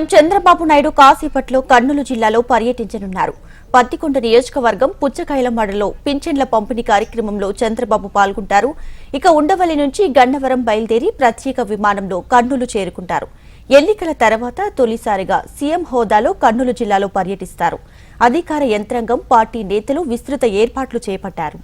CM Chandrababu Naidu కాసేపట్లో కర్నూలు జిల్లాలో పర్యటించనున్నారు. పత్తికొండ నియోజకవర్గం పుచ్చకాయలమడలో పింఛన్ల పంపిణీ కార్యక్రమంలో చంద్రబాబు పాల్గొంటారు. ఇక ఉండవల్లి నుంచి గన్నవరం బయలుదేరి ప్రత్యేక విమానంలో కర్నూలు చేరుకుంటారు. ఎన్నికల తర్వాత తొలిసారిగా సీఎం హోదాలో కర్నూలు జిల్లాలో పర్యటిస్తారు. అధికార యంత్రాంగం పార్టీ నేతలు విస్తృత ఏర్పాట్లు చేపట్టారు.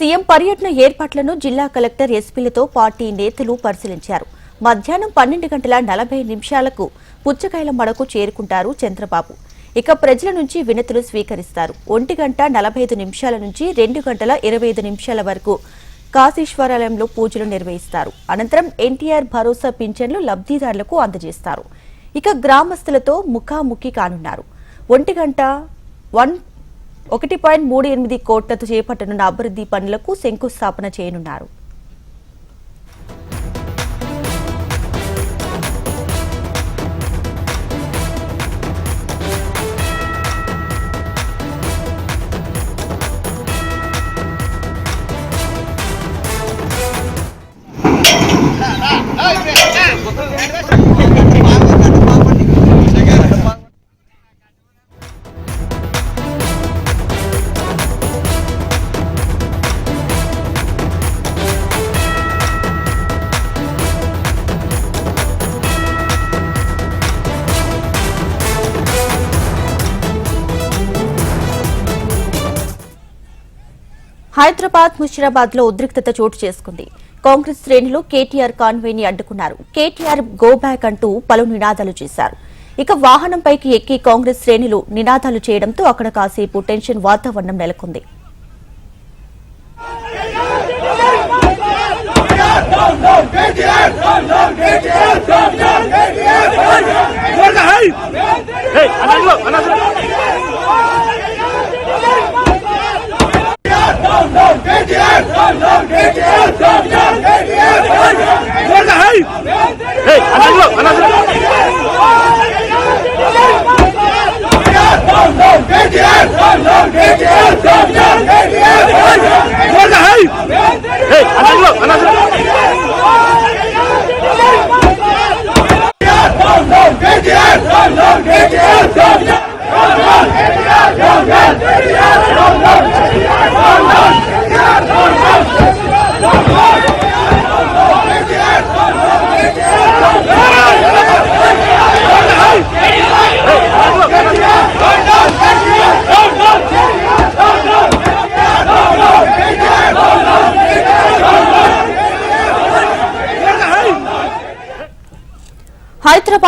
సీఎం పర్యటన ఏర్పాట్లను జిల్లా కలెక్టర్ ఎస్పీలతో పార్టీ నేతలు పరిశీలించారు. మధ్యాహ్నం పన్నెండు గంటల నలభై నిమిషాలకు పుచ్చకాయల మడకు చేరుకుంటారు చంద్రబాబు. ఇక ప్రజల నుంచి వినతులు స్వీకరిస్తారు. ఒంటి గంట నలభై ఐదు నిమిషాల నుంచి రెండు గంటల ఇరవై ఐదు నిమిషాల వరకు కాశీశ్వరాలయంలో పూజలు నిర్వహిస్తారు. అనంతరం ఎన్టీఆర్ భరోసా పింఛన్లు లబ్ధిదారులకు అందజేస్తారు. ఇక గ్రామస్తులతో ముఖాముఖి కానున్నారు. ఒంటి గంట వన్ ఒకటి పాయింట్ మూడు ఎనిమిది కోట్లతో చేపట్టనున్న అభివృద్ధి పనులకు శంకుస్థాపన చేయనున్నారు హైదరాబాద్ ముషిరాబాద్లో ఉద్రిక్తత చోటు చేసుకుంది. కాంగ్రెస్ శ్రేణులు కేటీఆర్ కాన్వే ని అడ్డుకున్నారు. కేటీఆర్ గో బ్యాక్ అంటూ పలు నినాదాలు చేశారు. ఇక వాహనంపైకి ఎక్కి కాంగ్రెస్ శ్రేణులు నినాదాలు చేయడంతో అక్కడ కాసేపు టెన్షన్ వాతావరణం నెలకొంది. Não, não, não,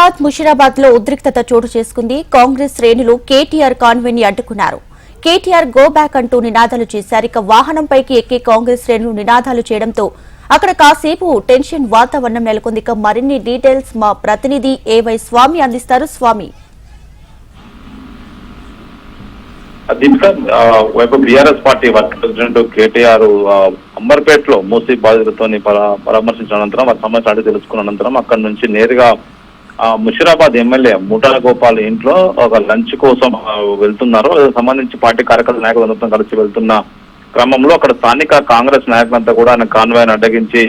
హైదరాబాద్ ముషిరాబాద్లో ఉద్రిక్తత చోటు చేసుకుంది. కాంగ్రెస్ శ్రేణులు కేటీఆర్ కాన్వెన్ని అడ్డుకున్నారు. కేటీఆర్ గో బ్యాక్ అంటూ నినాదాలు చేశారు. ఇక వాహనంపైకి ఎక్కి కాంగ్రెస్ శ్రేణులు నినాదాలు చేయడంతో అక్కడ కాసేపు టెన్షన్ వాతావరణం నెలకొంది. ఇక మరిన్ని డీటెయిల్స్ మా ప్రతినిధి ఏవై స్వామి అందిస్తారు. స్వామి. దీపిక వైపు BRS party work president KTR ఆ, అంబర్పేటలో మూసీ బాధితులతో పరామర్శించిన అనంతరం వారి సమస్య అడిగి తెలుసుకున్న అనంతరం అక్కడి నుంచి నేరుగా ముషిరాబాద్ ఎమ్మెల్యే ముఠా గోపాల్ ఇంట్లో ఒక లంచ్ కోసం వెళ్తున్నారు. సంబంధించి పార్టీ కార్యకర్తల నాయకులందరితో కలిసి వెళ్తున్న క్రమంలో అక్కడ స్థానిక కాంగ్రెస్ నాయకులంతా కూడా ఆయన కాన్వాయ్ని అడ్డగించి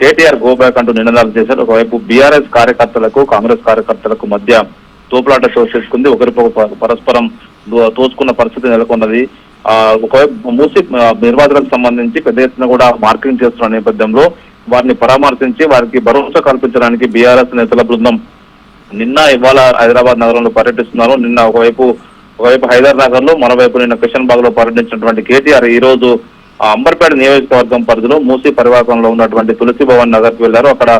కేటీఆర్ గోబ్యాక్ అంటూ నినాదాలు చేశారు. ఒకవైపు బీఆర్ఎస్ కార్యకర్తలకు కాంగ్రెస్ కార్యకర్తలకు మధ్య తోపులాట చేసుకుంది. ఒకరికొక పరస్పరం తోచుకున్న పరిస్థితి నెలకొన్నది. ఆ, ఒకవైపు మూసి ఆ, నిర్వాహకులకు సంబంధించి పెద్ద ఎత్తున కూడా మార్కింగ్ చేస్తున్న నేపథ్యంలో వారిని పరామర్శించి వారికి భరోసా కల్పించడానికి బీఆర్ఎస్ నేతల బృందం నిన్న ఇవాళ హైదరాబాద్ నగరంలో పర్యటిస్తున్నారు. నిన్న ఒకవైపు ఒకవైపు హైదర్ నగర్లో మరోవైపు నిన్న కిషన్ బాగ్లో పర్యటించినటువంటి కేటీఆర్ ఈ రోజు ఆ, అంబర్పేట నియోజకవర్గం పరిధిలో మూసీ పరివాహకంలో ఉన్నటువంటి తులసి భవన్ నగర్కు వెళ్ళారు అక్కడ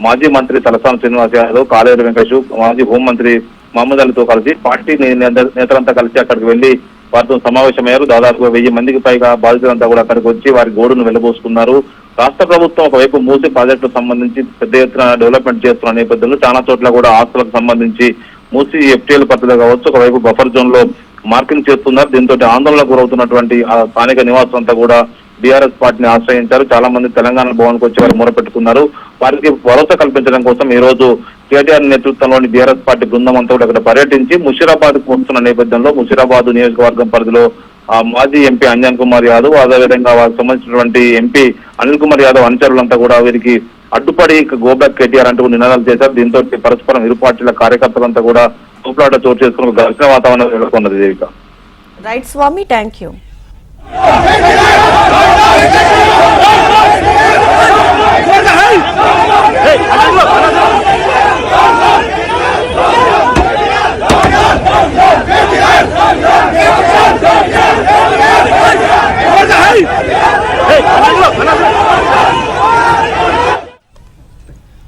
మాజీ మంత్రి తలసాని శ్రీనివాస్ యాదవ్ కాలేరు వెంకటేష్ మాజీ హోంమంత్రి మహమ్మద్ అలీతో కలిసి పార్టీ నేత- నేతలంతా కలిసి అక్కడికి వెళ్ళి వారితో సమావేశమయ్యారు. దాదాపు వెయ్యి మందికి పైగా బాధితులంతా కూడా అక్కడికి వచ్చి వారి గోడును వెళ్ళబోసుకున్నారు రాష్ట్ర ప్రభుత్వం ఒకవైపు మూసి ప్రాజెక్టుకు సంబంధించి పెద్ద ఎత్తున డెవలప్మెంట్ చేస్తున్న నేపథ్యంలో చాలా చోట్ల కూడా ఆస్తులకు సంబంధించి మూసి ఎఫ్టీఎల్ పద్ధతిలో కావచ్చు ఒకవైపు బఫర్ జోన్లో మార్కింగ్ చేస్తున్నారు. దీంతో ఆందోళనకు గురవుతున్నటువంటి స్థానిక నివాసులంతా కూడా బీఆర్ఎస్ పార్టీని ఆశ్రయించారు. చాలా మంది తెలంగాణ భవన్కి వచ్చి వారు మూరపెట్టుకున్నారు. వారికి భరోసా కల్పించడం కోసం ఈ రోజు కేటీఆర్ నేతృత్వంలోని బీఆర్ఎస్ పార్టీ బృందం అంతా కూడా అక్కడ పర్యటించి ముషిరాబాద్కు వస్తున్న నేపథ్యంలో ముషిరాబాద్ నియోజకవర్గం పరిధిలో మాజీ ఎంపీ అంజన్ కుమార్ యాదవ్ అదేవిధంగా వారికి సంబంధించినటువంటి ఎంపీ అనిల్ కుమార్ యాదవ్ అనుచరులంతా కూడా వీరికి అడ్డుపడి గోబ్యాక్ కేటీఆర్ అంటూ నినాదాలు చేశారు. దీంతో పరస్పరం ఇరు పార్టీల కార్యకర్తలంతా కూడా తూపులాట చోటు చేసుకుని ఒక ఘర్షణ వాతావరణం నెలకొన్నది Devika. Right Swami thank you.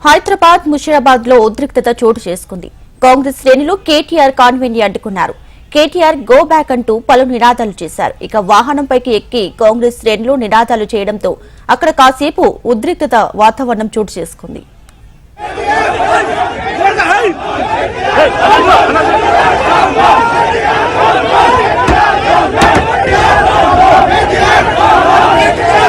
Hyderabad ముషిరాబాద్లో ఉద్రిక్తత చోటు చేసుకుంది. కాంగ్రెస్ శ్రేణులు కేటీఆర్ కాన్వెంట్ని అడ్డుకున్నారు. కేటీఆర్ గో బ్యాక్ అంటూ పలు నినాదాలు చేశారు. ఇక వాహనంపైకి ఎక్కి కాంగ్రెస్ శ్రేణులు నినాదాలు చేయడంతో అక్కడ కాసేపు ఉద్రిక్తత వాతావరణం చోటు చేసుకుంది. America!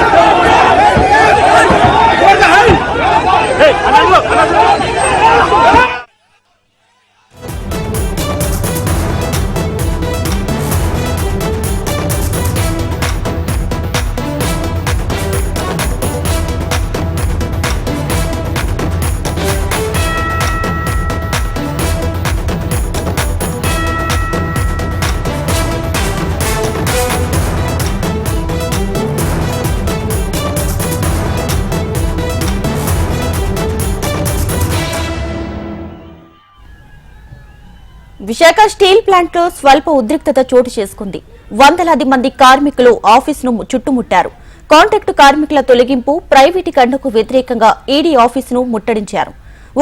శాఖ స్టీల్ ప్లాంట్లో స్వల్ప ఉద్రిక్తత చోటు చేసుకుంది. వందలాది మంది కార్మికులు ఆఫీసును చుట్టుముట్టారు. కాంట్రాక్టు కార్మికుల తొలగింపు ప్రైవేటీకరణకు వ్యతిరేకంగా ఈడీ ఆఫీసును ముట్టడించారు.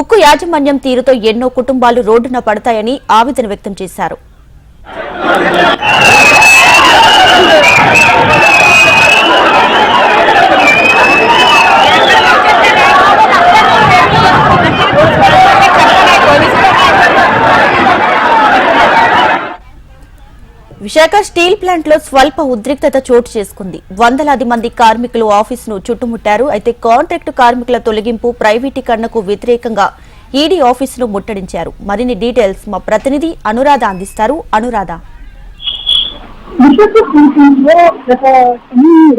ఉక్కు యాజమాన్యం తీరుతో ఎన్నో కుటుంబాలు రోడ్డున పడతాయని ఆవేదన వ్యక్తం చేశారు. విశాఖ స్టీల్ ప్లాంట్లో స్వల్ప ఉద్రిక్తత చోటు చేసుకుంది. వందలాది మంది కార్మికులు ఆఫీసును చుట్టుముట్టారు. అయితే కాంట్రాక్టు కార్మికుల తొలగింపు ప్రైవేటీకరణకు వ్యతిరేకంగా ఈడీ ఆఫీసును ముట్టడించారు. మరిన్ని డీటెయిల్స్ మా ప్రతినిధి అనురాధ అందిస్తారు. అనురాధ.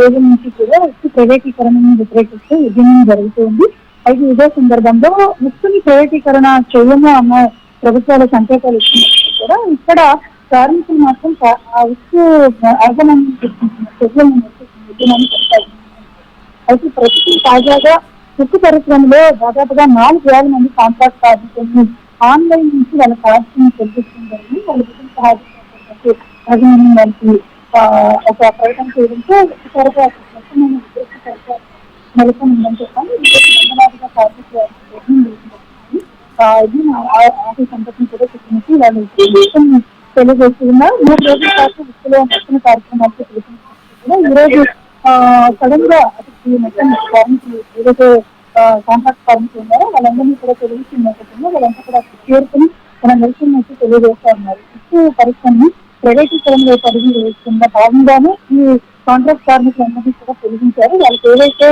రోజుల నుంచి కూడా ప్రైవేటీకరణను వ్యతిరేకిస్తూ ఉద్యమం జరుగుతుంది అయితే ఇదే సందర్భంలో ఉక్కుని ప్రైవేటీకరణ చేయము అన్న ప్రభుత్వాల సంకేతాలు ఇచ్చినప్పుడు కూడా ఇక్కడ కార్మికులు మాత్రం ఆ ఉక్కు అర్థమని అయితే ప్రస్తుతం తాజాగా ఉక్కు పరిశ్రమలో దాదాపుగా నాలుగు వేల మంది కాంట్రాక్ట్ కార్మికులను ఆన్లైన్ నుంచి వాళ్ళ కార్యక్రమం చెల్లించడం వాళ్ళకి వాళ్ళ ఒక ప్రకటన చేయడంతో త్వరగా ఉందని నెలకొందని చెప్పాలి. వందలాదిగా కార్మికులు ఇది నా ఆఫీస్ అంతటిని కూడా చెప్పినట్టు వాళ్ళు తెలియజేస్తున్నా. మూడు రోజుల పాటు ఉక్కులో నచ్చిన కార్యక్రమాలు తెలియజేస్తున్నారు ఈ రోజు సడన్గా అతనికి మొత్తం ఫార్మ్స్ ఏదైతే కాంట్రాక్ట్ ఫార్మ్స్ ఉన్నారో? వాళ్ళందరినీ కూడా తెలియజేసిన నేపథ్యంలో వాళ్ళంతా కూడా అక్కడికి చేరుకుని మన నిరసన తెలియజేస్తా ఉన్నారు. ఉక్కు పరిశ్రమని ప్రైవేటీకరణలో పరిధి వేస్తున్న భాగంగానే ఈ కాంట్రాక్ట్ కార్మికులందరినీ కూడా తొలగించారు వాళ్ళకి ఏవైతే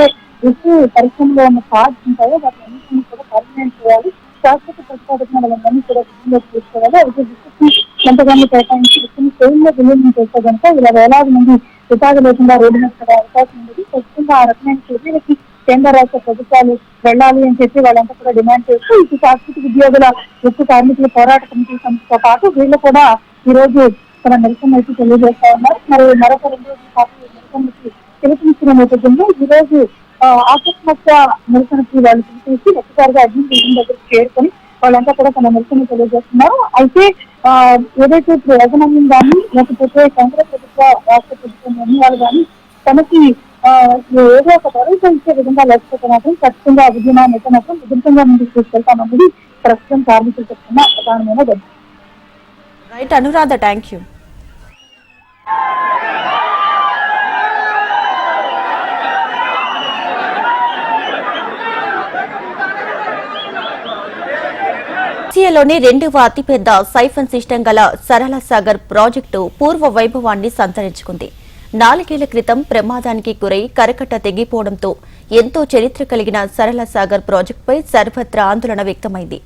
ఉక్కు పరిశ్రమలో ఉన్న కార్డ్స్ ఉంటాయో వాటిని కూడా పర్మనెంట్ చేయాలి. శాశ్వత ప్రతిపాదన వాళ్ళందరినీ కూడా తీసుకోవాలి. అయితే ఎంతగానో కేటాయించి విద్యుత్ని విలీనం చేస్తే కనుక ఇలా వేలాది మంది ఉపాధి లేకుండా రోడ్డు మీద పడే అవకాశం ఉంది. ఖచ్చితంగా ఆ రకమైన చర్యలకి కేంద్ర రాష్ట్ర ప్రభుత్వాలు వెళ్ళాలి అని చెప్పి వాళ్ళంతా కూడా డిమాండ్ చేస్తూ ఇటు సాంస్కృతిక ఉద్యోగుల ఉక్కు కార్మికుల పోరాట కమిటీ సంస్థతో పాటు వీళ్ళు కూడా ఈ రోజు తమ నిరసన అయితే తెలియజేస్తా ఉన్నారు. మరి మరొక రెండు రోజుల పాటు ఈ నిరసనకి పిలుపునిచ్చిన నేపథ్యంలో ఈ రోజు ఆకస్మిక నిరసనకి వాళ్ళు పిలిచేసి ఒక్కసారిగా అడ్మిన్ దగ్గరికి చేరుకొని వాళ్ళంతా కూడా తమ నిరసన తెలియజేస్తున్నారు. అయితే ఏదైతే ప్రయోజనం కానీ లేకపోతే కేంద్ర ప్రభుత్వ రాష్ట్ర ప్రభుత్వం వాళ్ళు కానీ తనకి ఏదో ఒక భరోసా ఇచ్చే విధంగా లేకపోతే మాత్రం ఖచ్చితంగా ఉద్యమాన్ని అయితే మాత్రం ఉధృతంగా ముందుకు తీసుకెళ్తామన్నది ప్రస్తుతం కార్మికులు చెప్తున్న ప్రధానమైన రైట్ అనురాధ థ్యాంక్ యూ ఆసియాలోనే రెండవ అతిపెద్ద సైఫన్ సిస్టమ్ గల సరళ సాగర్ ప్రాజెక్టు పూర్వ వైభవాన్ని సంతరించుకుంది. నాలుగేళ్ళ క్రితం ప్రమాదానికి గురై కరకట్ట తెగిపోవడంతో ఎంతో చరిత్ర కలిగిన సరళ సాగర్ ప్రాజెక్టుపై సర్వత్రా ఆందోళన వ్యక్తమైంది.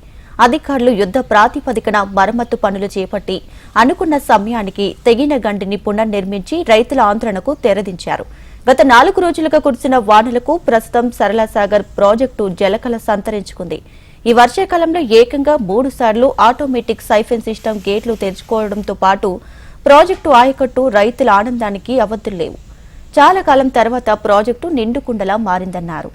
అధికారులు యుద్ధ ప్రాతిపదికన మరమ్మత్తు పనులు చేపట్టి అనుకున్న సమయానికి తెగిన గండిని పునర్నిర్మించి రైతుల ఆందోళనకు తెరదించారు. గత నాలుగు రోజులుగా కురిసిన వానలకు ప్రస్తుతం సరళసాగర్ ప్రాజెక్టు జలకల సంతరించుకుంది. ఈ వర్షాకాలంలో ఏకంగా మూడు సార్లు ఆటోమేటిక్ సైఫెన్ సిస్టమ్ గేట్లు తెరుచుకోవడంతో పాటు ప్రాజెక్టు ఆయకట్టు రైతుల ఆనందానికి అవధులు లేవు. చాలా కాలం తర్వాత ప్రాజెక్టు నిండుకుండలా మారిందన్నారు.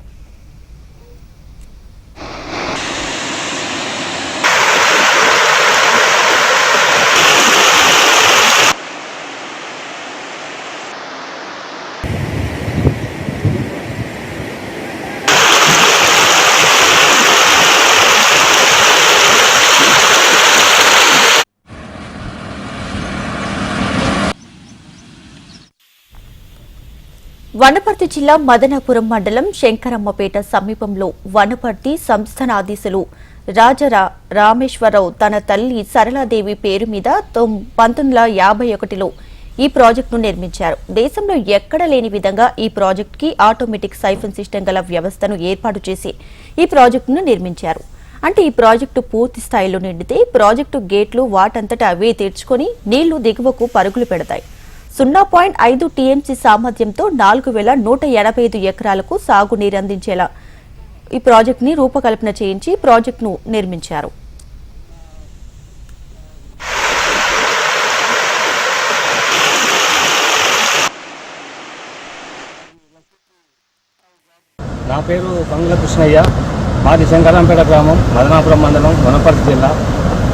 వనపర్తి జిల్లా మదనాపురం మండలం శంకరమ్మపేట సమీపంలో వనపర్తి సంస్థానాధీశులు రాజరా రామేశ్వరరావు తన తల్లి సరళాదేవి పేరు మీద పంతొమ్మిది వందల యాభై ఒకటిలో ఈ ప్రాజెక్టును నిర్మించారు. దేశంలో ఎక్కడ లేని విధంగా ఈ ప్రాజెక్టుకి ఆటోమేటిక్ సైఫన్ సిస్టమ్ గల వ్యవస్థను ఏర్పాటు చేసి ఈ ప్రాజెక్టును నిర్మించారు. అంటే ఈ ప్రాజెక్టు పూర్తి స్థాయిలో నిండితే ప్రాజెక్టు గేట్లు వాటంతటా అవే తీర్చుకొని నీళ్ళు దిగువకు పరుగులు పెడతాయి. సున్నా పాయింట్ ఐదు టీఎంసీ సామర్థ్యంతో నాలుగు వేల నూట ఎనభై ఐదు ఎకరాలకు సాగునీరు అందించేలా ఈ ప్రాజెక్టుని రూపకల్పన చేయించి ప్రాజెక్టును నిర్మించారు. నా పేరు పంగుల కృష్ణయ్య. మాది శంకరాంపేట గ్రామం మదనాపురం మండలం వనపర్తి జిల్లా.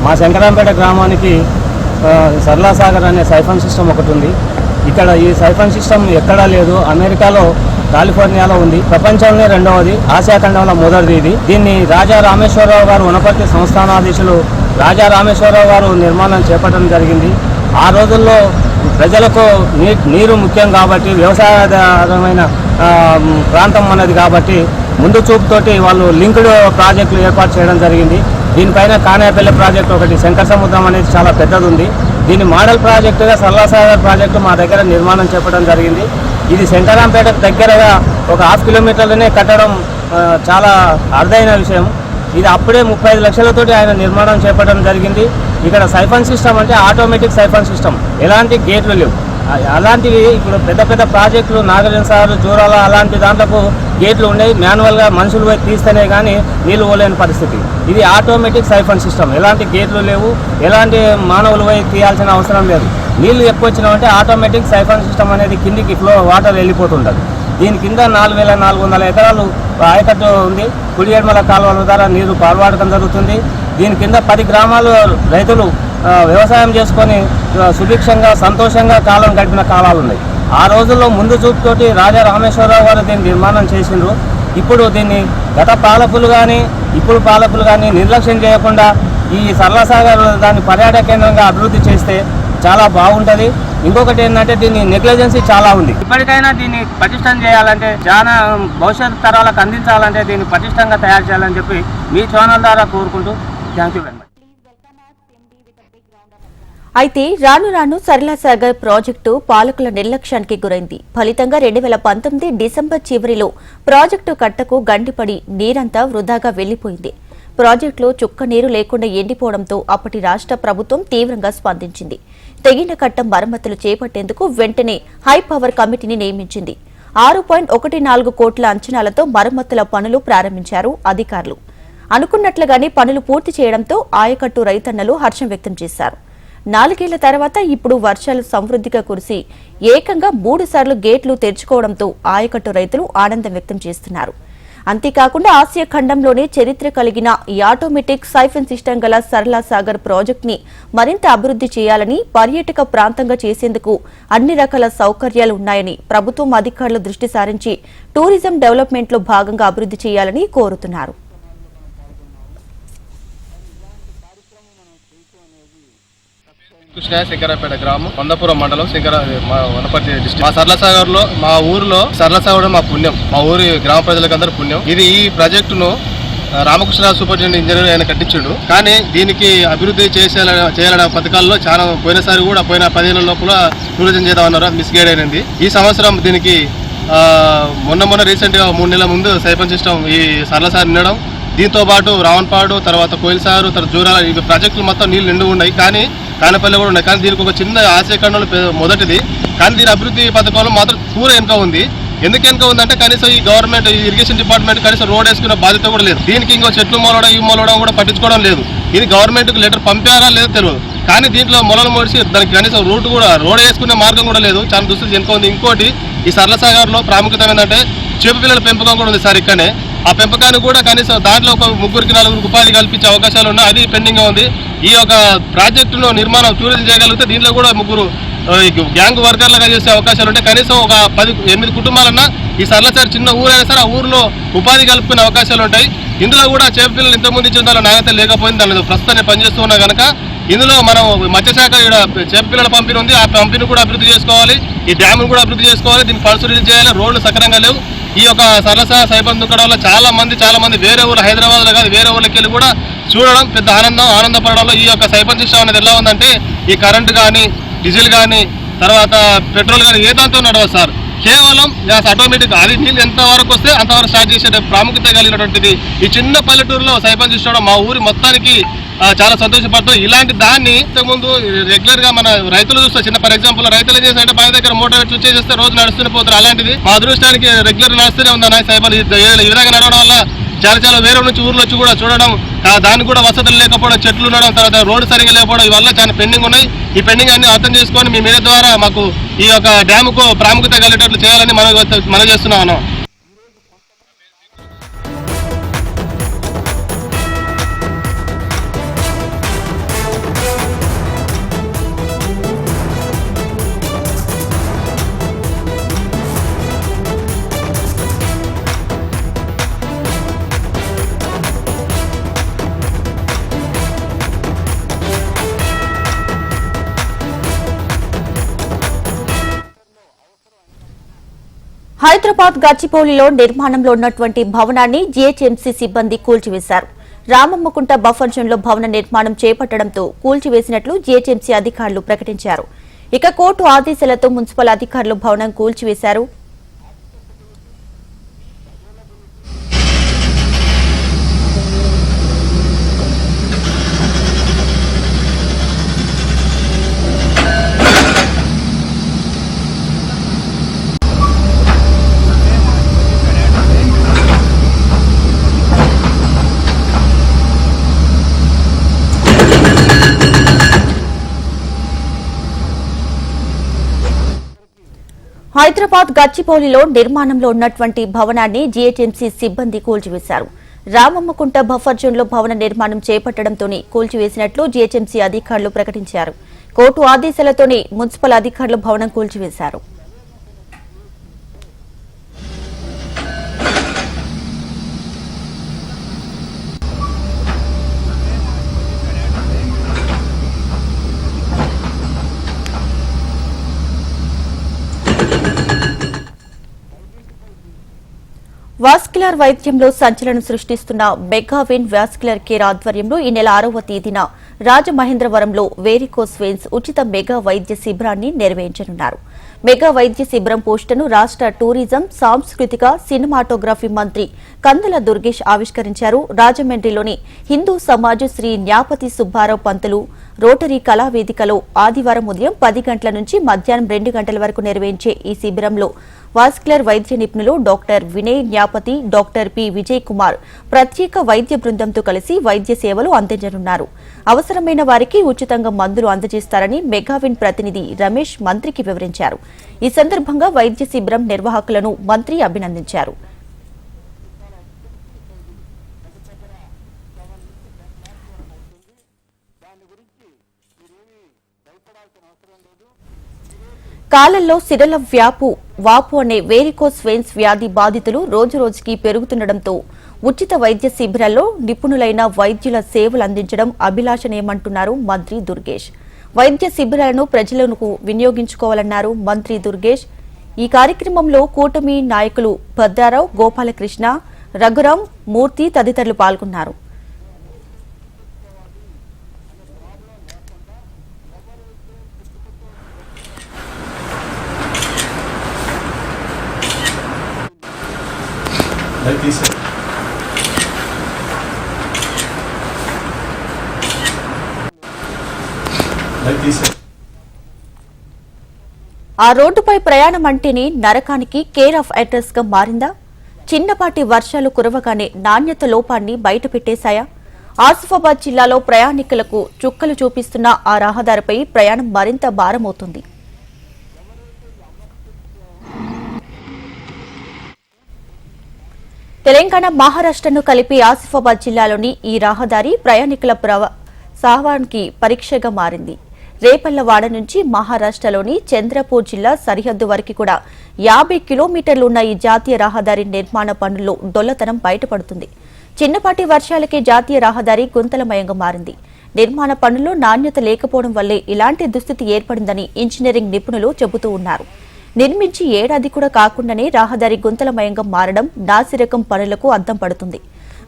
మా శంకరాంపేట గ్రామానికి ఆ, సరళాసాగర్ అనే సైఫన్ సిస్టమ్ ఒకటి ఉంది. ఇక్కడ ఈ సైఫన్ సిస్టమ్ ఎక్కడా లేదు. అమెరికాలో కాలిఫోర్నియాలో ఉంది. ప్రపంచంలోనే రెండవది ఆసియా ఖండంలో మొదటిది ఇది. దీన్ని రాజా రామేశ్వరరావు గారు ఉనపర్తి సంస్థానాధీశులు రాజా రామేశ్వరరావు గారు నిర్మాణం చేపట్టడం జరిగింది. ఆ రోజుల్లో ప్రజలకు నీ నీరు ముఖ్యం కాబట్టి వ్యవసాయపరమైన ప్రాంతం అన్నది కాబట్టి ముందు చూపుతోటి వాళ్ళు లింక్డ్ ప్రాజెక్టులు ఏర్పాటు చేయడం జరిగింది. దీనిపైన కానేపల్లి ప్రాజెక్ట్ ఒకటి శంకర సముద్రం అనేది చాలా పెద్దది ఉంది దీని మోడల్ ప్రాజెక్టుగా సల్లాసాగర్ ప్రాజెక్టు మా దగ్గర నిర్మాణం చెప్పడం జరిగింది. ఇది శంకరాంపేటకు దగ్గరగా ఒక హాఫ్ కిలోమీటర్లనే కట్టడం చాలా అరుదైన విషయం. ఇది అప్పుడే ముప్పై ఐదు లక్షలతోటి ఆయన నిర్మాణం చేపట్టడం జరిగింది. ఇక్కడ సైఫన్ సిస్టమ్ అంటే ఆటోమేటిక్ సైఫన్ సిస్టమ్ ఎలాంటి గేట్లు లేవు. అలాంటివి ఇప్పుడు పెద్ద పెద్ద ప్రాజెక్టులు నాగార్జున సార్ జూరాల అలాంటి దాంట్లకు గేట్లు ఉండేవి మాన్యువల్గా మనుషులు పోయి తీస్తేనే కానీ నీళ్ళు పోలేని పరిస్థితి. ఇది ఆటోమేటిక్ సైఫన్ సిస్టమ్. ఎలాంటి గేట్లు లేవు. ఎలాంటి మానవులు పోయి తీయాల్సిన అవసరం లేదు. నీళ్ళు ఎక్కువ వచ్చినామంటే ఆటోమేటిక్ సైఫన్ సిస్టమ్ అనేది కిందికి ఫ్లో వాటర్ వెళ్ళిపోతుంటుంది. దీని కింద నాలుగు వేల నాలుగు వందల ఎకరాలు ఆయకట్టు ఉంది. కుడి కాలువల ద్వారా నీరు పాల్వాడటం జరుగుతుంది. దీని కింద పది గ్రామాలు రైతులు వ్యవసాయం చేసుకొని సుభిక్షంగా సంతోషంగా కాలం గడిపిన కాలాలు ఉన్నాయి. ఆ రోజుల్లో ముందు చూపుతోటి రాజా రామేశ్వరరావు గారు దీన్ని నిర్మాణం చేసిండ్రు. ఇప్పుడు దీన్ని గత పాలకులు కానీ ఇప్పుడు పాలకులు కానీ నిర్లక్ష్యం చేయకుండా ఈ సరళసాగర్ దాన్ని పర్యాటక కేంద్రంగా అభివృద్ధి చేస్తే చాలా బాగుంటుంది. ఇంకొకటి ఏంటంటే దీన్ని నెగ్లిజెన్సీ చాలా ఉంది. ఇప్పటికైనా దీన్ని పటిష్టం చేయాలంటే చాలా భవిష్యత్ తరాలకు అందించాలంటే దీన్ని పటిష్టంగా తయారు చేయాలని చెప్పి మీ ఛానల్ ద్వారా కోరుకుంటూ థ్యాంక్ యూ అయితే రాను రాను సరళసాగర్ ప్రాజెక్టు పాలకుల నిర్లక్ష్యానికి గురైంది. ఫలితంగా రెండు వేల పంతొమ్మిది డిసెంబర్ చివరిలో ప్రాజెక్టు కట్టకు గండిపడి నీరంతా వృధాగా వెళ్ళిపోయింది ప్రాజెక్టులో చుక్క నీరు లేకుండా ఎండిపోవడంతో అప్పటి రాష్ట్ర ప్రభుత్వం తీవ్రంగా స్పందించింది. తెగిన కట్ట మరమ్మతులు చేపట్టేందుకు వెంటనే హై పవర్ కమిటీని నియమించింది. ఆరు పాయింట్ ఒకటి నాలుగు కోట్ల అంచనాలతో మరమ్మతుల పనులు ప్రారంభించారు అధికారులు. అనుకున్నట్లుగానే పనులు పూర్తి చేయడంతో ఆయకట్టు రైతన్నలు హర్షం వ్యక్తం చేశారు. నాలుగేళ్ళ తర్వాత ఇప్పుడు వర్షాలు సమృద్ధిగా కురిసి ఏకంగా మూడు సార్లు గేట్లు తెరుచుకోవడంతో ఆయకట్టు రైతులు ఆనందం వ్యక్తం చేస్తున్నారు. అంతేకాకుండా ఆసియా ఖండంలోనే చరిత్ర కలిగిన ఈ ఆటోమేటిక్ సైఫన్ సిస్టమ్ గల సరళ సాగర్ ప్రాజెక్ట్ని మరింత అభివృద్ధి చేయాలని పర్యాటక ప్రాంతంగా చేసేందుకు అన్ని రకాల సౌకర్యాలు ఉన్నాయని ప్రభుత్వం అధికారులు దృష్టి సారించి టూరిజం డెవలప్మెంట్లో భాగంగా అభివృద్ధి చేయాలని కోరుతున్నారు. కృష్ణ శంకరపేట గ్రామం వందపురం మండలం శంకర మా వనపర్తి డిస్టిక్ మా సరళసాగర్లో మా ఊరిలో సరళసాగర్ మా పుణ్యం. మా ఊరి గ్రామ ప్రజలకందరూ పుణ్యం. ఇది ఈ ప్రాజెక్టును రామకృష్ణ సూపరింటెండెంట్ ఇంజనీర్ ఆయన కట్టించాడు. కానీ దీనికి అభివృద్ధి చేసేయాలని చేయాలనే పథకాల్లో చాలా పోయినసారి కూడా పోయిన పదిహేను లోపల టూరిజం చేద్దామన్నారు. అది మిస్గైడ్ అయినది. ఈ సంవత్సరం దీనికి మొన్న మొన్న రీసెంట్గా మూడు నెలల ముందు సైపన్ సిస్టమ్ ఈ సరళసారి ఉండడం దీంతో పాటు రావణపాడు తర్వాత కోయిల్సారు తర్వాత జూరాల ఈ ప్రాజెక్టులు మొత్తం నీళ్ళు నిండు ఉన్నాయి. కానీ కానపల్లి కూడా ఉన్నాయి. కానీ దీనికి ఒక చిన్న ఆశయఖండంలో మొదటిది. కానీ దీని అభివృద్ధి పథకంలో మాత్రం పూర వెనుక ఉంది. ఎందుకు వెనుక ఉందంటే కనీసం ఈ గవర్నమెంట్ ఈ ఇరిగేషన్ డిపార్ట్మెంట్ కనీసం రోడ్ వేసుకునే బాధ్యత కూడా లేదు. దీనికి ఇంకో చెట్లు మొలవడం ఈ మొలవడం కూడా పట్టించుకోవడం లేదు. ఇది గవర్నమెంట్కి లెటర్ పంపారా లేదో తెలియదు. కానీ దీంట్లో మొలలు మొడిచి దానికి కనీసం రూట్ కూడా రోడ్ వేసుకునే మార్గం కూడా లేదు. చాలా దుస్తులు వెనుక ఉంది. ఇంకోటి ఈ సరళసాగర్లో ప్రాముఖ్యత ఏంటంటే చేప పిల్లల పెంపకం కూడా ఉంది సార్ ఇక్కడనే. ఆ పెంపకానికి కూడా కనీసం దాంట్లో ఒక ముగ్గురికి నలుగురికి ఉపాధి కల్పించే అవకాశాలు ఉన్నాయి అది పెండింగ్ ఉంది. ఈ యొక్క ప్రాజెక్టును నిర్మాణం టూరిజం చేయగలిగితే దీంట్లో కూడా ముగ్గురు గ్యాంగ్ వర్కర్లుగా చేసే అవకాశాలు ఉంటాయి కనీసం ఒక పది ఎనిమిది కుటుంబాలన్నా ఈ సర్లసారి చిన్న ఊరైనా సరే ఆ ఊరిలో ఉపాధి కలుపుకునే అవకాశాలు ఉంటాయి. ఇందులో కూడా చేప పిల్లలు ఇంతకుముందు ఇచ్చిన దానిలో నాణ్యత లేకపోయింది దాని ప్రస్తుతం పనిచేస్తూ ఉన్నా కనుక ఇందులో మనం మత్స్యశాఖ ఇక్కడ చేప పిల్లల పంపిణీ ఉంది. ఆ పంపిణీ కూడా అభివృద్ధి చేసుకోవాలి. ఈ డ్యామ్ను కూడా అభివృద్ధి చేసుకోవాలి. దీన్ని ఫండ్స్ రిలీజ్ చేయాలి. రోడ్లు సక్రంగా లేవు. ఈ యొక్క సరస సైబర్ దుక్కడం వల్ల చాలా మంది చాలా మంది వేరే ఊరు హైదరాబాద్లో కాదు వేరే ఊళ్ళకి వెళ్ళి కూడా చూడడం పెద్ద ఆనందం ఆనందపడడంలో ఈ యొక్క సైబర్ సిస్టమ్ అనేది ఎలా ఉందంటే ఈ కరెంటు కానీ డీజిల్ కానీ తర్వాత పెట్రోల్ కానీ ఏ దాంతో నడవదు సార్. కేవలం ఆటోమేటిక్ అది నీళ్ళు ఎంత వరకు వస్తే అంతవరకు స్టార్ట్ చేసే ప్రాముఖ్యత కలిగినటువంటిది. ఈ చిన్న పల్లెటూరులో సైబర్ సిస్టమ్ మా ఊరి మొత్తానికి చాలా సంతోషపడతాం ఇలాంటి దాన్ని ఇంతకుముందు రెగ్యులర్గా మన రైతులు చూస్తే చిన్న ఫర్ ఎగ్జాంపుల్ రైతులు ఏం బావి దగ్గర మోటార్ ఎట్లు చేస్తే రోజు నడుస్తూనే పోతారు. అలాంటిది మా అదృష్టానికి రెగ్యులర్ నడుస్తూనే ఉంది అన్న సైబర్ ఈ విధంగా నడవడం వల్ల చాలా చాలా వేరే నుంచి ఊర్లో వచ్చి కూడా చూడడం దానికి కూడా వసతులు లేకపోవడం చెట్లు ఉండడం తర్వాత రోడ్డు సరిగా లేకపోవడం ఇవల్ల చాలా పెండింగ్ ఉన్నాయి. ఈ పెండింగ్ అన్ని అర్థం చేసుకొని మీ మీడియా ద్వారా మాకు ఈ యొక్క డ్యాముకు ప్రాముఖ్యత కలిగేటట్లు చేయాలని మనం మనం చేస్తున్నాం హైదరాబాద్ గచ్చిపౌలిలో నిర్మాణంలో ఉన్నటువంటి భవనాన్ని జీహెచ్ఎంసీ సిబ్బంది కూల్చివేశారు. రామమ్మకుంట బఫర్ జోన్లో భవన నిర్మాణం చేపట్టడంతో కూల్చివేసినట్లు జీహెచ్ఎంసీ అధికారులు ప్రకటించారు. ఇక కోర్టు ఆదేశాలతో మున్సిపల్ అధికారులు భవనం కూల్చివేశారు. హైదరాబాద్ గచ్చిపౌలిలో నిర్మాణంలో ఉన్నటువంటి భవనాన్ని జీహెచ్ఎంసీ సిబ్బంది కూల్చివేశారు. రామమ్మకుంట బఫర్ జోన్లో భవన నిర్మాణం చేపట్టడంతోనే కూల్చివేసినట్లు జీహెచ్ఎంసీ అధికారులు ప్రకటించారు. కోర్టు ఆదేశాలతోనే మున్సిపల్ అధికారులు భవనం కూల్చివేశారు. వాస్కులర్ వైద్యంలో సంచలనం సృష్టిస్తున్న మెగావిన్ వాస్కులర్ కేర్ ఆధ్వర్యంలో ఈ నెల ఆరవ తేదీన రాజమహేంద్రవరంలో వేరికోస్ వెయిన్స్ ఉచిత మెగా వైద్య శిబిరాన్ని నిర్వహించనున్నారు. మెగా వైద్య శిబిరం పోస్టును రాష్ట్ర టూరిజం సాంస్కృతిక సినిమాటోగ్రఫీ మంత్రి కందుల దుర్గేష్ ఆవిష్కరించారు. రాజమండ్రిలోని హిందూ సమాజ్ శ్రీ న్యాపతి సుబ్బారావు పంతులు రోటరీ కళా వేదికలో ఆదివారం ఉదయం పది గంటల నుంచి మధ్యాహ్నం రెండు గంటల వరకు నిర్వహించే ఈ శిబిరంలో వాస్కులర్ వైద్య నిపుణులు doctor Vinay Nyapathi doctor P. Vijay Kumar ప్రత్యేక వైద్య బృందంతో కలిసి వైద్య సేవలు అందించనున్నారు అవసరమైన వారికి ఉచితంగా మందులు అందజేస్తారని మెగావిన్ ప్రతినిధి రమేష్ మంత్రికి వివరించారు. ఈ సందర్భంగా వైద్య శిబిరం నిర్వాహకులను మంత్రి అభినందించారు. కాలంలో సిరల వ్యాపు వాపు అనే వేరికోస్ వెయిన్స్ వ్యాధి బాధితులు రోజురోజుకి పెరుగుతుండటంతో ఉచిత వైద్య శిబిరాల్లో నిపుణులైన వైద్యుల సేవలు అందించడం అభిలాషనేమంటున్నారు మంత్రి దుర్గేష్. వైద్య శిబిరాలను ప్రజలకు వినియోగించుకోవాలన్నారు మంత్రి దుర్గేష్. ఈ కార్యక్రమంలో కూటమి నాయకులు భద్రారావు గోపాలకృష్ణ రఘురాం మూర్తి తదితరులు పాల్గొన్నారు. ఆ రోడ్డుపై ప్రయాణం అంటేనే నరకానికి కేర్ ఆఫ్ అడ్రస్గా మారిందా? చిన్నపాటి వర్షాలు కురవగానే నాణ్యత లోపాన్ని బయటపెట్టేశాయా ఆసిఫాబాద్ జిల్లాలో ప్రయాణికులకు చుక్కలు చూపిస్తున్న ఆ రహదారిపై ప్రయాణం మరింత భారమవుతుంది. తెలంగాణ మహారాష్ట్రను కలిపి ఆసిఫాబాద్ జిల్లాలోని ఈ రహదారి ప్రయాణికుల ప్రవ పరీక్షగా మారింది. రేపల్లవాడ నుంచి మహారాష్ట్రలోని చంద్రపూర్ జిల్లా సరిహద్దు వరకు కూడా యాభై కిలోమీటర్లు ఉన్న ఈ జాతీయ రహదారి నిర్మాణ పనుల్లో డొల్లతనం బయటపడుతుంది. చిన్నపాటి వర్షాలకే జాతీయ రహదారి గుంతలమయంగా మారింది. నిర్మాణ పనుల్లో నాణ్యత లేకపోవడం వల్లే ఇలాంటి దుస్థితి ఏర్పడిందని ఇంజనీరింగ్ నిపుణులు చెబుతూ ఉన్నారు. నిర్మించి ఏడాది కూడా కాకుండానే రహదారి గుంతలమయంగా మారడం నాసిరకం పనులకు అద్దం పడుతుంది.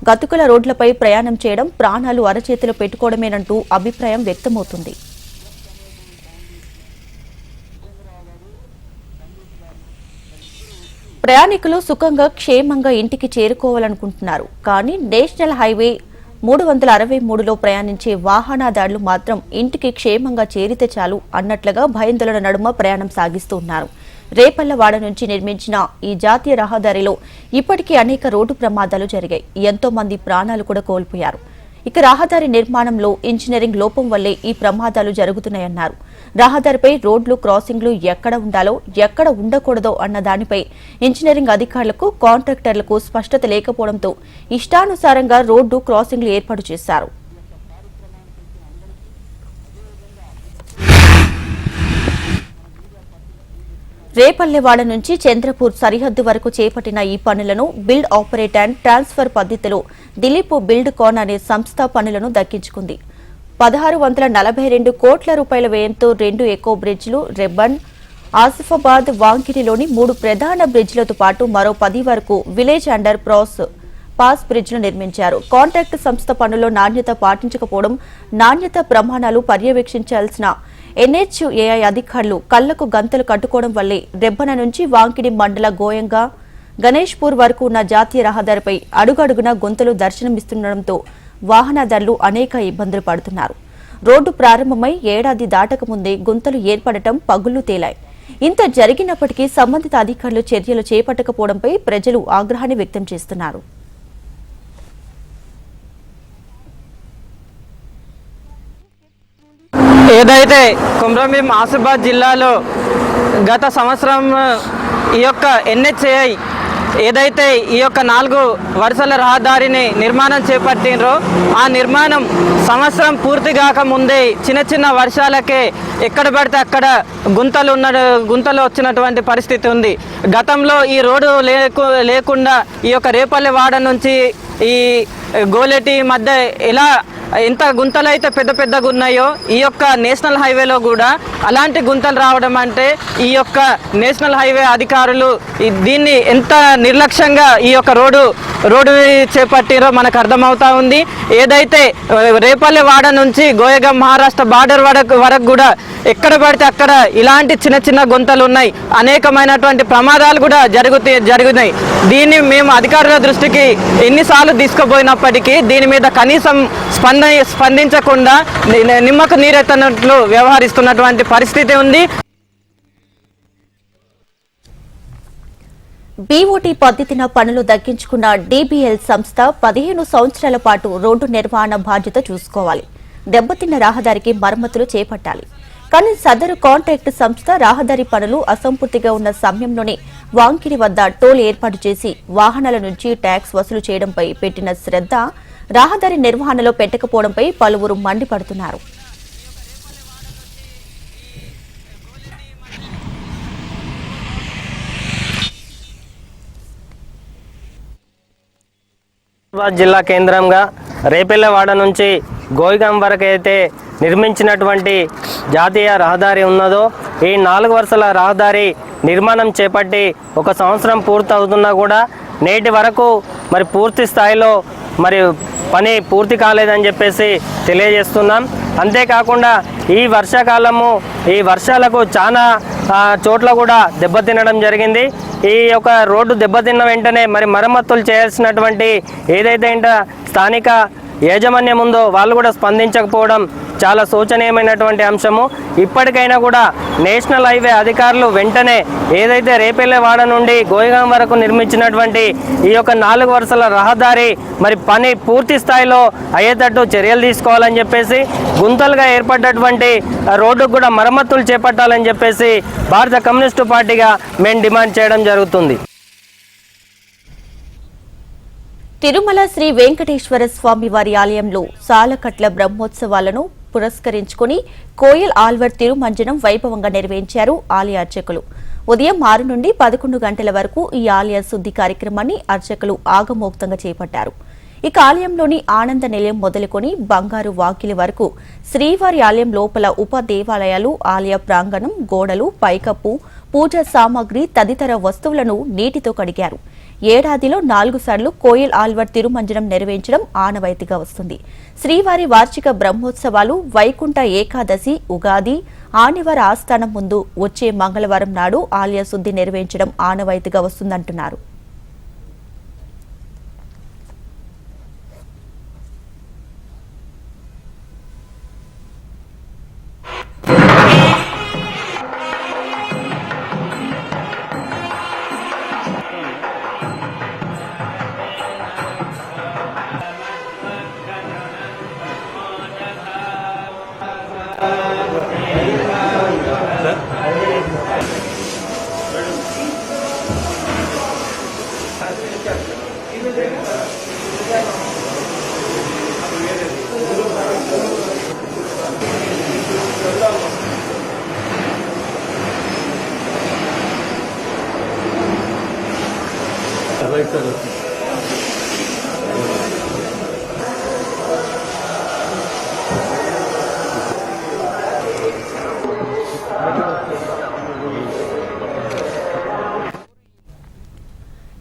గతుకుల రోడ్లపై ప్రయాణం చేయడం ప్రాణాలు అరచేతిలో పెట్టుకోవడమేనంటూ అభిప్రాయం వ్యక్తమవుతుంది. ప్రయాణికులు సుఖంగా క్షేమంగా ఇంటికి చేరుకోవాలనుకుంటున్నారు. కానీ నేషనల్ హైవే మూడు వందల అరవై మూడులో ప్రయాణించే వాహనదారులు మాత్రం ఇంటికి క్షేమంగా చేరితే చాలు అన్నట్లుగా భయందొలన నడుమ ప్రయాణం సాగిస్తూ ఉన్నారు. రేపల్లవాడ నుంచి నిర్మించిన ఈ జాతీయ రహదారిలో ఇప్పటికీ అనేక రోడ్డు ప్రమాదాలు జరిగాయి. ఎంతో మంది ప్రాణాలు కూడా కోల్పోయారు. ఇక రహదారి నిర్మాణంలో ఇంజనీరింగ్ లోపం వల్లే ఈ ప్రమాదాలు జరుగుతున్నాయన్నారు. రహదారిపై రోడ్లు క్రాసింగ్లు ఎక్కడ ఉండాలో ఎక్కడ ఉండకూడదో అన్న దానిపై ఇంజనీరింగ్ అధికారులకు కాంట్రాక్టర్లకు స్పష్టత లేకపోవడంతో ఇష్టానుసారంగా రోడ్డు క్రాసింగ్లు ఏర్పాటు చేశారు. రేపల్లెవాడ నుంచి చంద్రపూర్ సరిహద్దు వరకు చేపట్టిన ఈ పనులను బిల్డ్ ఆపరేట్ అండ్ ట్రాన్స్ఫర్ పద్ధతిలో దిలీప్ బిల్డ్ కాన్ అనే సంస్థ పనులను దక్కించుకుంది. పదహారు వందల నలభై రెండు కోట్ల రూపాయల వ్యయంతో రెండు ఎకో బ్రిడ్జ్లు రెబ్బన్ ఆసిఫాబాద్ వాంకిడిలోని మూడు ప్రధాన బ్రిడ్జ్లతో పాటు మరో పది వరకు విలేజ్ అండర్ ప్రాస్ పాస్ బ్రిడ్జ్లు నిర్మించారు. కాంట్రాక్ట్ సంస్థ పనుల్లో నాణ్యత పాటించకపోవడం నాణ్యత ప్రమాణాలు పర్యవేక్షించాల్సిన ఎన్హెచ్ఏఐ అధికారులు కళ్ళకు గంతలు కట్టుకోవడం వల్లే రెబ్బన నుంచి వాంకిడి మండల గోయంగా గణేష్పూర్ వరకు ఉన్న జాతీయ రహదారిపై అడుగడుగున గొంతులు దర్శనమిస్తుండటంతో వాహనదారులు అనేక ఇబ్బందులు పడుతున్నారు. రోడ్డు ప్రారంభమై ఏడాది దాటక ముందే గుంతలు ఏర్పడటం పగుళ్ళు తేలాయి. ఇంత జరిగినప్పటికీ సంబంధిత అధికారులు చర్యలు చేపట్టకపోవడంపై ప్రజలు ఆగ్రహాన్ని వ్యక్తం చేస్తున్నారు. ఏదైతే కుమ్రంభీం ఆసిఫాబాద్ జిల్లాలో గత సంవత్సరం ఈ యొక్క ఎన్హెచ్ఏఐ ఏదైతే ఈ యొక్క నాలుగు వరుసల రహదారిని నిర్మాణం చేపట్టినరో ఆ నిర్మాణం సంవత్సరం పూర్తి కాకముందే చిన్న చిన్న వర్షాలకే ఎక్కడ పడితే అక్కడ గుంతలు ఉన్న గుంతలు వచ్చినటువంటి పరిస్థితి ఉంది. గతంలో ఈ రోడ్డు లేకు లేకుండా ఈ యొక్క రేపల్లె వాడ నుంచి ఈ గోలెటి మధ్య ఎలా ఎంత గుంతలు అయితే పెద్ద పెద్దగా ఉన్నాయో ఈ యొక్క నేషనల్ హైవేలో కూడా అలాంటి గుంతలు రావడం అంటే ఈ యొక్క నేషనల్ హైవే అధికారులు దీన్ని ఎంత నిర్లక్ష్యంగా ఈ యొక్క రోడ్డు రోడ్డు చేపట్టిరో మనకు అర్థమవుతా ఉంది. ఏదైతే రేపల్లె వాడ నుంచి గోయగం మహారాష్ట్ర బార్డర్ వరకు వరకు కూడా ఎక్కడ పడితే అక్కడ ఇలాంటి చిన్న చిన్న గుంతలు ఉన్నాయి. అనేకమైనటువంటి ప్రమాదాలు కూడా జరుగుతాయి జరుగుతున్నాయి. దీన్ని మేము అధికారుల దృష్టికి ఎన్నిసార్లు తీసుకుపోయినప్పటికీ దీని మీద కనీసం స్పంద స్పందించకుండా నిమ్మకు నీరెత్తనట్లు వ్యవహరిస్తున్నటువంటి పరిస్థితి ఉంది. బీఓటీ పద్ధతిన పనులు దక్కించుకున్న డీబీఎల్ సంస్థ పదిహేను సంవత్సరాల పాటు రోడ్డు నిర్వహణ బాధ్యత చూసుకోవాలి. దెబ్బతిన్న రహదారికి మరమ్మతులు చేపట్టాలి. కానీ సదరు కాంట్రాక్ట్ సంస్థ రహదారి పనులు అసంపూర్తిగా ఉన్న సమయంలోనే వాంకిడి వద్ద టోల్ ఏర్పాటు చేసి వాహనాల నుంచి ట్యాక్స్ వసూలు చేయడంపై పెట్టిన శ్రద్ధ రహదారి నిర్వహణలో పెట్టకపోవడంపై పలువురు మండిపడుతున్నారు. జిల్లా కేంద్రంగా రేపెల్లవాడ నుంచి గోయిగాం వరకు అయితే నిర్మించినటువంటి జాతీయ రహదారి ఉన్నదో ఈ నాలుగు వరుసల రహదారి నిర్మాణం చేపట్టి ఒక సంవత్సరం పూర్తవుతున్నా కూడా నేటి వరకు మరి పూర్తి స్థాయిలో మరి పని పూర్తి కాలేదని చెప్పేసి తెలియజేస్తున్నాం. అంతేకాకుండా ఈ వర్షాకాలము ఈ వర్షాలకు చాలా చోట్ల కూడా దెబ్బతినడం జరిగింది. ఈ యొక్క రోడ్డు దెబ్బతిన్న వెంటనే మరి మరమ్మతులు చేయాల్సినటువంటి ఏదైతే ఇంట స్థానిక యాజమాన్యం ఉందో వాళ్ళు కూడా స్పందించకపోవడం చాలా శోచనీయమైనటువంటి అంశము. ఇప్పటికైనా కూడా నేషనల్ హైవే అధికారులు వెంటనే ఏదైతే రేపెల్లెవాడ నుండి గోయగాం వరకు నిర్మించినటువంటి ఈ యొక్క నాలుగు వరుసల రహదారి మరి పని పూర్తి స్థాయిలో అయ్యేటట్టు చర్యలు తీసుకోవాలని చెప్పేసి గుంతలుగా ఏర్పడ్డటువంటి రోడ్డుకు కూడా మరమ్మతులు చేపట్టాలని చెప్పేసి భారత కమ్యూనిస్టు పార్టీగా మేము డిమాండ్ చేయడం జరుగుతుంది. తిరుమల శ్రీ వెంకటేశ్వర స్వామి వారి ఆలయంలో సాలకట్ల బ్రహ్మోత్సవాలను పురస్కరించుకుని కోయల్ ఆల్వర్ తిరుమంజనం వైభవంగా నిర్వహించారు ఆలయ అర్చకులు. ఉదయం ఆరు నుండి పదకొండు గంటల వరకు ఈ ఆలయ శుద్ధి కార్యక్రమాన్ని అర్చకులు ఆగమోక్తంగా చేపట్టారు. ఇక ఆలయంలోని ఆనంద నిలయం మొదలుకొని బంగారు వాకిలి వరకు శ్రీవారి ఆలయం లోపల ఉప దేవాలయాలు ఆలయ ప్రాంగణం గోడలు పైకప్పు పూజా సామాగ్రి తదితర వస్తువులను నీటితో కడిగారు. ఏడాదిలో నాలుగు సార్లు కోయిల్ ఆల్వర్ తిరుమంజనం నెరవేర్చడం ఆనవాయితీగా వస్తుంది. శ్రీవారి వార్షిక బ్రహ్మోత్సవాలు వైకుంఠ ఏకాదశి ఉగాది ఆనివార ఆస్థానం ముందు వచ్చే మంగళవారం నాడు ఆలయ శుద్ధి నెరవేర్చడం ఆనవాయితీగా వస్తుందంటున్నారు.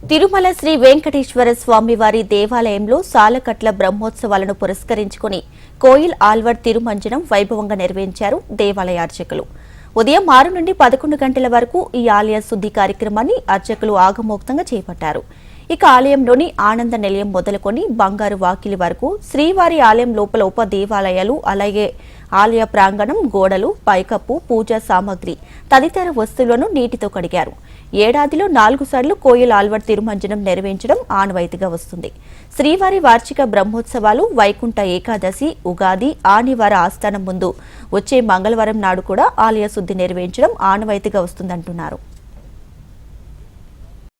తిరుమల శ్రీ వెంకటేశ్వర స్వామివారి దేవాలయంలో సాలకట్ల బ్రహ్మోత్సవాలను పురస్కరించుకుని కోయిల్ ఆల్వర్ తిరుమంజనం వైభవంగా నిర్వహించారు దేవాలయ అర్చకులు ఉదయం ఆరు నుండి పదకొండు గంటల వరకు ఈ ఆలయ శుద్ధి కార్యక్రమాన్ని అర్చకులు ఆగమోక్తంగా చేపట్టారు. ఇక ఆలయంలోని ఆనంద నిలయం మొదలుకొని బంగారు వాకిలి వరకు శ్రీవారి ఆలయం లోపల ఉప దేవాలయాలు అలాగే ఆలయ ప్రాంగణం గోడలు పైకప్పు పూజా సామాగ్రి తదితర వస్తువులను నీటితో కడిగారు. ఏడాదిలో నాలుగు సార్లు కోయిల్ ఆల్వర్ తిరుమంజనం నెరవేర్చడం ఆనవాయితీగా వస్తుంది. శ్రీవారి వార్షిక బ్రహ్మోత్సవాలు వైకుంఠ ఏకాదశి ఉగాది ఆనివార ఆస్థానం ముందు వచ్చే మంగళవారం నాడు కూడా ఆలయ శుద్ధి నెరవేర్చడం ఆనవాయితీగా వస్తుందంటున్నారు.